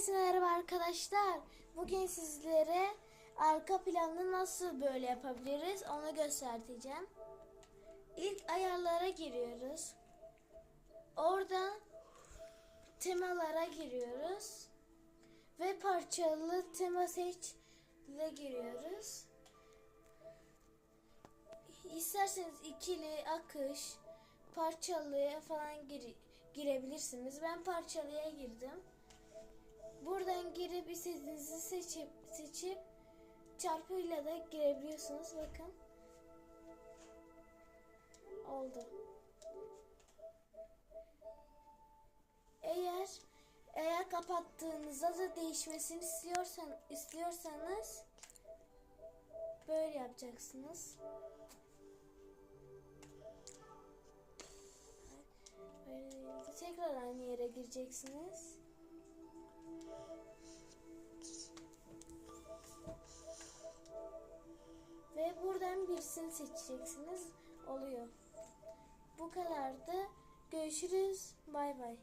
Herkese merhaba arkadaşlar. Bugün sizlere arka planı nasıl böyle yapabiliriz onu göstereceğim. İlk ayarlara giriyoruz. Oradan temalara giriyoruz. Ve parçalı tema seçle giriyoruz. İsterseniz ikili, akış, parçalıya falan gir- girebilirsiniz. Ben parçalıya girdim. Girip istediğinizi seçip seçip çarpıyla da girebiliyorsunuz. Bakın. Oldu. Eğer eğer kapattığınızda da değişmesini istiyorsan istiyorsanız böyle yapacaksınız. Böyle tekrar aynı yere gireceksiniz. Birisini seçeceksiniz. Oluyor. Bu kadardı. Görüşürüz. Bay bay.